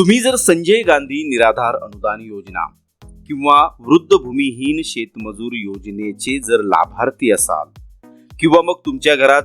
तुम्ही जर संजय गांधी निराधार अनुदान योजना किंवा वृद्ध भूमिहीन शेतमजूर योजनेचे जर लाभार्थी असाल किंवा मग तुमच्या घरात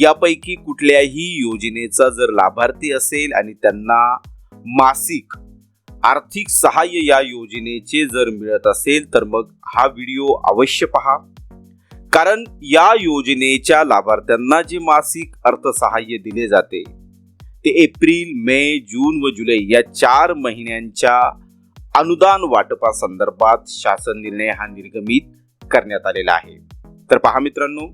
यापैकी कुठल्याही योजनेचा जर लाभार्थी असेल आणि त्यांना मासिक आर्थिक सहाय्य या योजनेचे जर मिळत असेल तर मग हा व्हिडिओ अवश्य पहा. कारण या योजनेच्या लाभार्थ्यांना जे मासिक अर्थसहाय्य दिले जाते ते एप्रिल मे जून व जुलै या चार महिन्यांच्या अनुदान वाटपासंदर्भात शासन निर्णय हा निर्गमित करण्यात आलेला आहे. तर पहा मित्रांनो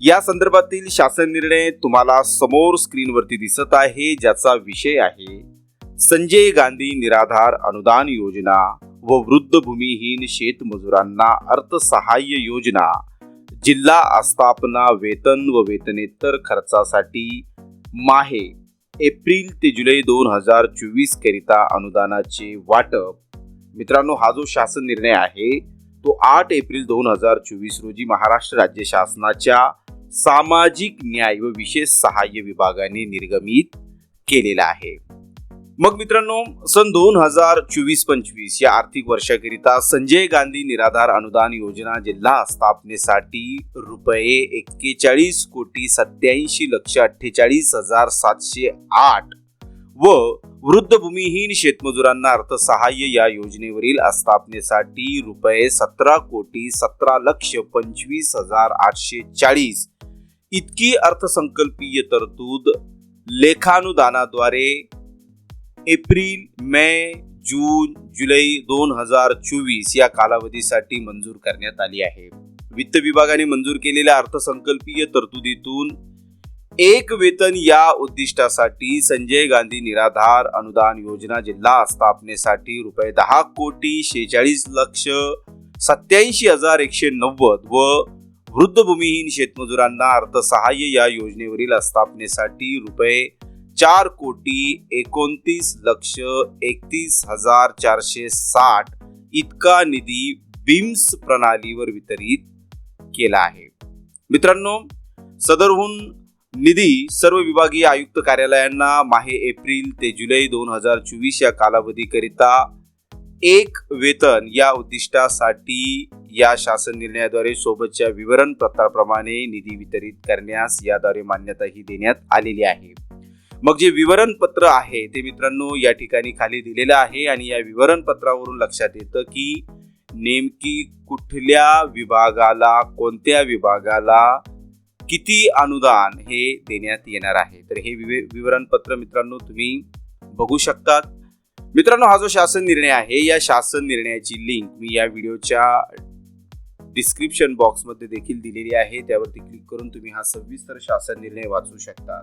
या संदर्भातील शासन निर्णय तुम्हाला समोर स्क्रीनवरती दिसत आहे ज्याचा विषय आहे संजय गांधी निराधार अनुदान योजना व वृद्ध भूमिहीन शेतमजुरांना अर्थसहाय्य योजना जिल्हा आस्थापना वेतन व वेतनेतर खर्चासाठी माहे. एप्रिल ते जुलै दोन हजार चोवीस करिता अनुदानाचे वाटप. मित्रांनो हा जो शासन निर्णय आहे तो आठ एप्रिल दोन हजार चोवीस रोजी महाराष्ट्र राज्य शासनाच्या सामाजिक न्याय व विशेष सहाय्य विभागाने निर्गमित केलेला आहे. मग मित्रांनो सन दोन हजार चोवीस पंचवीस या आर्थिक वर्षाकरिता संजय गांधी निराधार अनुदान योजना जिल्हा स्थापनेसाठी रुपये एक्केचाळीस कोटी सत्याऐंशी लक्ष अठ्ठेचाळीस हजार सातशे आठ व वृद्ध भूमिहीन शेतमजुरांना अर्थसहाय्य या योजनेवरील आस्थापनेसाठी रुपये सतरा कोटी सतरा लक्ष पंचवीस हजार आठशे चाळीस. इतकी अर्थसंकल्पीय तरतूद लेखानुदानाद्वारे एप्रिल मे जून जुलै दोन हजार चोवीस या कालावधीसाठी मंजूर करण्यात आली आहे. वित्त विभागाने मंजूर केलेल्या अर्थसंकल्पीय तरतुदीतून एक वेतन या उद्दिष्टासाठी संजय गांधी निराधार अनुदान योजना जिल्हा स्थापनेसाठी रुपये दहा कोटी शेचाळीस लक्ष सत्याऐंशी हजार एकशे नव्वद व वृद्ध भूमिहीन शेतमजुरांना अर्थसहाय्य या योजनेवरील स्थापनेसाठी रुपये चार कोटी एकोणतीस लक्ष एकतीस हजार चारशे साठ इतका निधी बिम्स प्रणालीवर वितरित केला आहे. मित्रांनो सदरहून निधी सर्व विभागीय आयुक्त कार्यालयांना माहे एप्रिल ते जुलै दोन हजार चोवीस या कालावधीकरिता एक वेतन या उद्दिष्टासाठी या शासन निर्णयाद्वारे सोबतच्या विवरण पत्राप्रमाणे निधी वितरित करण्यास याद्वारे मान्यताही देण्यात आलेली आहे. मग जे विवरणपत्र आहे ते मित्रांनो या ठिकाणी खाली दिलेलं आहे आणि या विवरणपत्रावरून लक्षात येतं की नेमकी कुठल्या विभागाला कोणत्या विभागाला किती अनुदान हे देण्यात येणार आहे? तर हे विवे विवरणपत्र मित्रांनो तुम्ही बघू शकतात. मित्रांनो हा जो शासन निर्णय आहे या शासन निर्णयाची लिंक मी या व्हिडिओच्या डिस्क्रिप्शन बॉक्समध्ये देखील दिलेली आहे. त्यावरती क्लिक करून तुम्ही हा सविस्तर शासन निर्णय वाचू शकता